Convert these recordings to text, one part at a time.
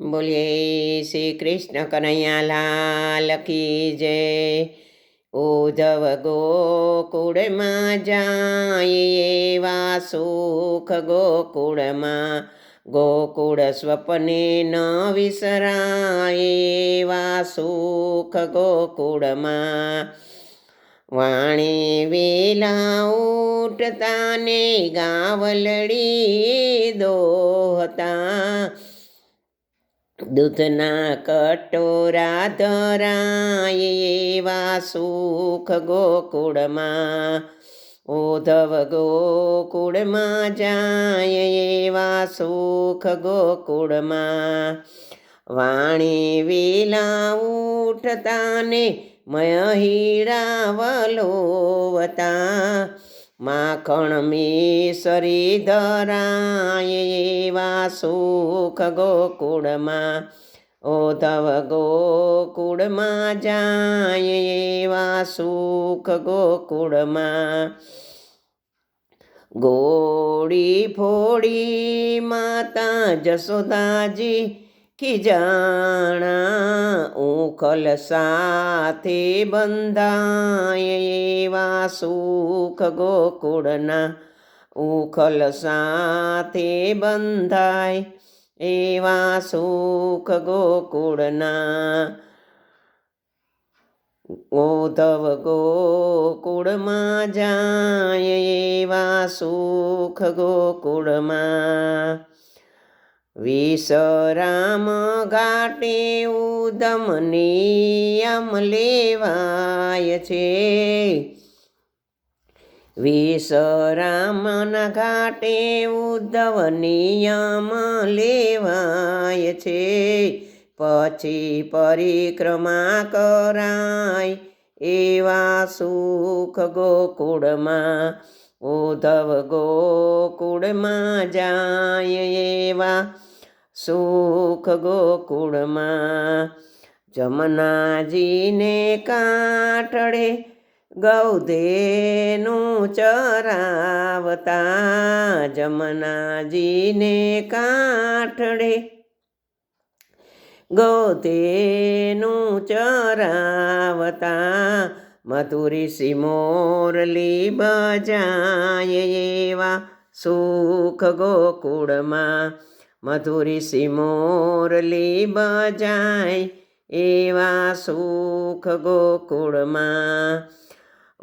બોલીએ શ્રી કૃષ્ણ કનૈયાલાલ કી જય ઉધવ ગોકુળમાં જાય એવા સુખ ગોકુળમાં, ગોકુળ સ્વપ્ને ન વિસરાય એવા સુખ ગોકુળમાં. વાણી વેલા ઉઠતા ગાવલડી દોહતા દૂધના કટોરા ધરાય એવા સુખ ગોકુળમાં ઓધવ ગોકુળમાં જાય એવા સુખ ગોકુળમાં વાણી વેલા ઉઠતા ને મય હીરાવલોવતા માખણ મેશરી ધરાય એવા સુખ ગોકુળમાં, ઓધવ ગોકુળમાં જાય એવા સુખ ગોકુળમાં. ગોળી ફોડી માતા જસોદાજી ખીજાણા ઉખલ સાથે બંધાય એવા સુખ ગોકુળના ઉખલ સાથે બંધાય એવા સુખ ગોકુળના ઓધવ ગોકુળમાં જાય એવા સુખ ગોકુળમાં વિસરામ ઘાટે ઉદમ નિયમ લેવાય છે. વિસરામના ઘાટે ઉદ્ધવ નિયમ લેવાય છે. પછી પરિક્રમા કરાય એવા સુખ ગોકુળમાં ઉધવ ગોકુળમાં જાય એવા સુખ ગોકુળમાં જમનાજીને કાટડે ગૌધેનું ચરાવતા જમનાજીને કાંઠળે ગૌધેનું ચરાવતા મધુરી સિમોરલી બજાય એવા સુખ ગોકુળમાં. મધુરી સિમોરલી બજાય એવા સુખ ગોકુળમાં.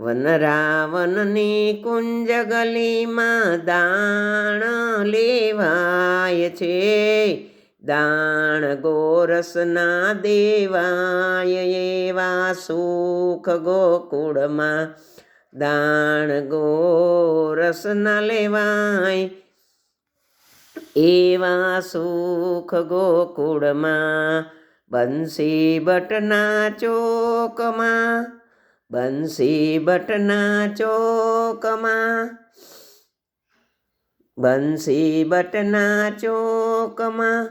વનરાવનની કુંજ ગલીમાં દાણ લેવાય છે. દાણ ગોરસના દેવાય એવા સુખ ગોકુળમાં દાણ ગોરસના લેવાય એવા સુખ ગોકુળમાં બંસી બટના ચોકમાં બંસી બટના ચોકમાં બંસી બટના ચોકમાં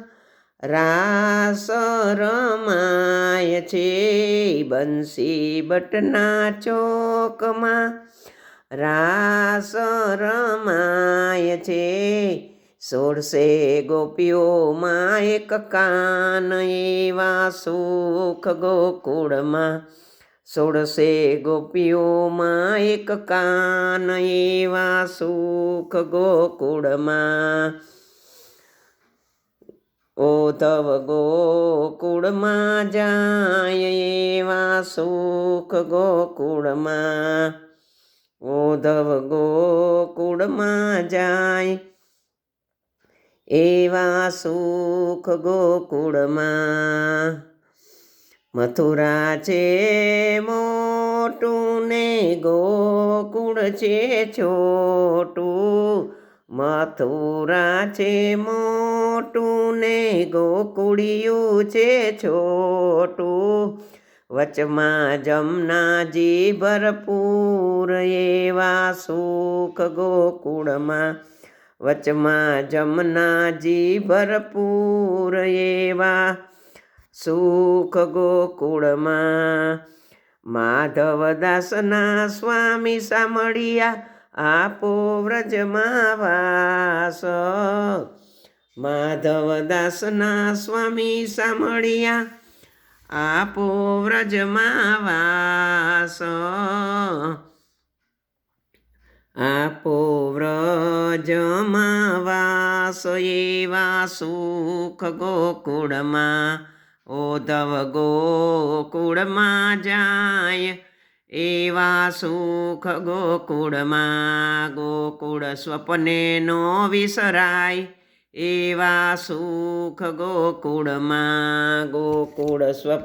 રાસ રમાય છે બંસી બટના ચોકમાં. રાસ રમાય છે સોળસે ગોપીઓમાં એક કાન એવા સુખ ગોકુળમાં. સોળસે ગોપીઓમાં એક કાન એવા સુખ ગોકુળમાં. ઓધવ ગોકુળમાં જાય એવા સુખ ગોકુળમાં ઓધવ ગોકુળમાં જાય એવા સુખ ગોકુળમાં મથુરા છે મોટું ને ગોકુળ છે છોટું મથુરા છે મોટું ને ગોકુળિયું છે છોટું. વચમાં જમનાજી ભરપૂર એવા સુખ ગોકુળમાં. વચમાં જમનાજી ભરપૂર એવા સુખ ગોકુળમાં. માધવદાસના સ્વામી સામળિયા આપો વ્રજમાં વાસ. માધવદાસના સ્વામી સાંભળ્યા. આપો વ્રજમાં વાસ. આપો વ્રજમાં વાસ એવા સુખ ગોકુળમાં. ઓધવ ગોકુળમાં જાય. એવા સુખ ગોકુળમાં ગોકુળ સ્વપ્ને નો વિસરાય. એવા સુખ ગોકુળમાં ગોકુળ સ્વપ્ન